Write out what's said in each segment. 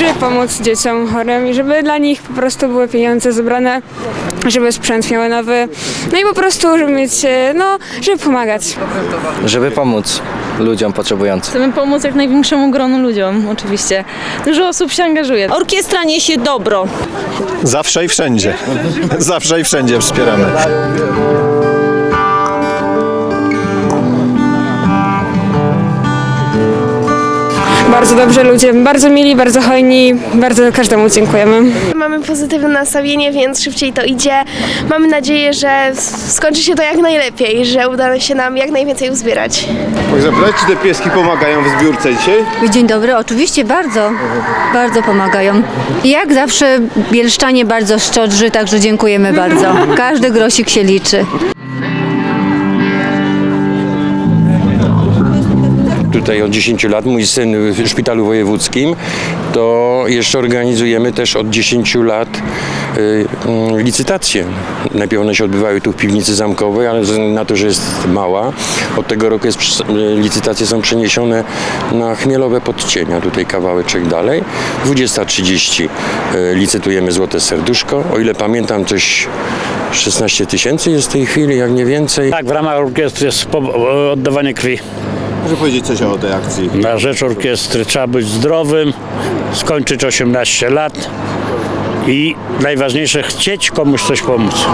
żeby pomóc dzieciom chorym i żeby dla nich po prostu były pieniądze zebrane, żeby sprzęt miały nowy, no i po prostu, żeby mieć, e, no, żeby pomagać. żeby pomóc ludziom potrzebującym. Chcemy pomóc jak największemu gronu ludziom, oczywiście. Dużo osób się angażuje. Orkiestra niesie dobro. Zawsze i wszędzie. Zawsze i wszędzie wspieramy. Bardzo dobrze ludzie, bardzo mili, bardzo hojni, bardzo każdemu dziękujemy. Mamy pozytywne nastawienie, więc szybciej to idzie. Mamy nadzieję, że skończy się to jak najlepiej, że uda się nam jak najwięcej uzbierać. Mogę zapytać, czy te pieski pomagają w zbiórce dzisiaj? Dzień dobry, oczywiście bardzo, bardzo pomagają. Jak zawsze Bielszczanie bardzo szczodrzy, także dziękujemy bardzo. Każdy grosik się liczy. Tutaj od 10 lat, mój syn w szpitalu wojewódzkim, to jeszcze organizujemy też od 10 lat y, licytacje. Najpierw one się odbywały tu w piwnicy zamkowej, ale na to, że jest mała, od tego roku jest, y, licytacje są przeniesione na Chmielowe Podcienia, tutaj kawałeczek dalej. 20.30 y, licytujemy Złote Serduszko. O ile pamiętam, coś 16 tysięcy jest w tej chwili, jak nie więcej. Tak, w ramach orkiestry jest oddawanie krwi. Proszę powiedzieć coś o tej akcji. Na rzecz orkiestry trzeba być zdrowym, skończyć 18 lat i najważniejsze chcieć komuś coś pomóc.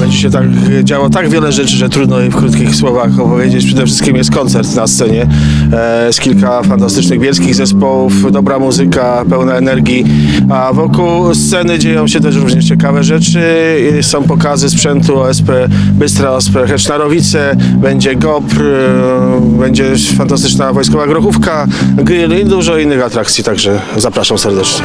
Będzie się tak działo tak wiele rzeczy, że trudno je w krótkich słowach opowiedzieć. Przede wszystkim jest koncert na scenie e, z kilka fantastycznych bielskich zespołów, dobra muzyka, pełna energii, a wokół sceny dzieją się też również ciekawe rzeczy. Są pokazy sprzętu OSP Bystra, OSP Hecznarowice, będzie GOPR, e, będzie fantastyczna wojskowa grochówka, grill i dużo innych atrakcji, także zapraszam serdecznie.